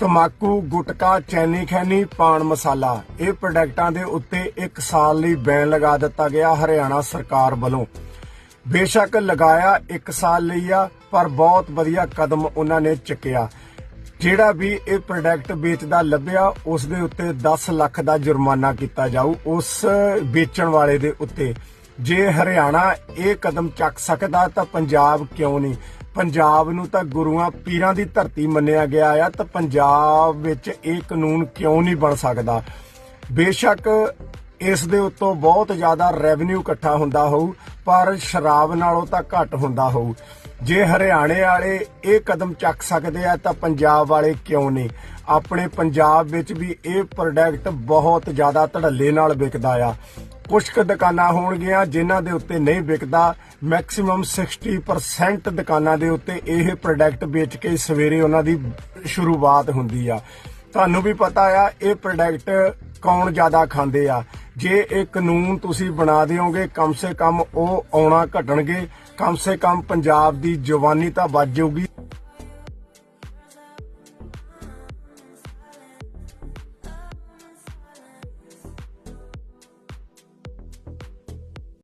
ਤਮਾਕੂ, ਗੁਟਕਾ, ਚੈਨੀ ਖੈਨੀ, ਪਾਨ ਮਸਾਲਾ। ਇਹ ਪ੍ਰੋਡਕਟਾਂ ਦੇ ਉੱਤੇ 1 ਸਾਲ ਲਈ ਬੈਨ ਲਗਾ ਦਿੱਤਾ ਗਿਆ ਹਰਿਆਣਾ ਸਰਕਾਰ ਵੱਲੋਂ। ਬੇਸ਼ੱਕ ਲਗਾਇਆ 1 ਸਾਲ ਲਈ ਆ, ਪਰ ਬਹੁਤ ਵਧੀਆ ਕਦਮ ਉਹਨਾਂ ਨੇ ਚੱਕਿਆ। ਜਿਹੜਾ ਵੀ ਇਹ ਪ੍ਰੋਡਕਟ ਵੇਚਦਾ ਲੱਭਿਆ, ਉਸ ਦੇ ਉੱਤੇ 10 ਲੱਖ ਦਾ ਜੁਰਮਾਨਾ ਕੀਤਾ ਜਾਊ, ਉਸ ਵੇਚਣ ਵਾਲੇ ਦੇ ਉੱਤੇ। ਜੇ ਹਰਿਆਣਾ ਇਹ ਕਦਮ ਚੱਕ ਸਕਦਾ ਤਾਂ ਪੰਜਾਬ ਕਿਉਂ ਨਹੀਂ? ਪੰਜਾਬ ਨੂੰ ਤਾਂ ਗੁਰੂਆਂ ਪੀਰਾਂ ਦੀ ਧਰਤੀ ਮੰਨਿਆ ਗਿਆ ਆ, ਤਾਂ ਪੰਜਾਬ ਵਿੱਚ ਇਹ ਕਾਨੂੰਨ ਕਿਉਂ ਨਹੀਂ ਬਣ ਸਕਦਾ? ਬੇਸ਼ੱਕ ਇਸ ਦੇ ਉੱਤੋਂ ਬਹੁਤ ਜ਼ਿਆਦਾ ਰੈਵਨਿਊ ਇਕੱਠਾ ਹੁੰਦਾ ਹੋਊ, ਪਰ ਸ਼ਰਾਬ ਨਾਲੋਂ ਤਾਂ ਘੱਟ ਹੁੰਦਾ ਹੋਊ। ਜੇ ਹਰਿਆਣੇ ਵਾਲੇ ਇਹ ਕਦਮ ਚੱਕ ਸਕਦੇ ਆ, ਤਾਂ ਪੰਜਾਬ ਵਾਲੇ ਕਿਉਂ ਨਹੀਂ? ਆਪਣੇ ਪੰਜਾਬ ਵਿੱਚ ਵੀ ਇਹ ਪ੍ਰੋਡਕਟ ਬਹੁਤ ਜ਼ਿਆਦਾ ਧੜੱਲੇ ਨਾਲ ਵਿਕਦਾ ਆ। ਕੁਝ ਕੁ ਦੁਕਾਨਾਂ ਹੋਣਗੀਆਂ, ਜਿਨ੍ਹਾਂ ਦੇ ਉੱਤੇ ਨਹੀਂ ਵਿਕਦਾ। ਮੈਕਸਿਮਮ 60% ਦੁਕਾਨਾਂ ਦੇ ਉੱਤੇ ਇਹ ਪ੍ਰੋਡਕਟ ਵੇਚ ਕੇ ਸਵੇਰੇ ਉਹਨਾਂ ਦੀ ਸ਼ੁਰੂਆਤ ਹੁੰਦੀ ਆ। ਤੁਹਾਨੂੰ ਵੀ ਪਤਾ ਆ, ਇਹ ਪ੍ਰੋਡਕਟ ਕੌਣ ਜ਼ਿਆਦਾ ਖਾਂਦੇ ਆ? ਜੇ ਇਹ ਕਾਨੂੰਨ ਤੁਸੀਂ ਬਣਾ ਦਿਓਗੇ, ਕਮ ਸੇ ਕਮ ਉਹ ਆਉਣਾ ਘਟਣਗੇ। ਕਮ ਸੇ ਕਮ ਪੰਜਾਬ ਦੀ ਜਵਾਨੀ ਤਾਂ ਬਚ ਜਾਊਗੀ।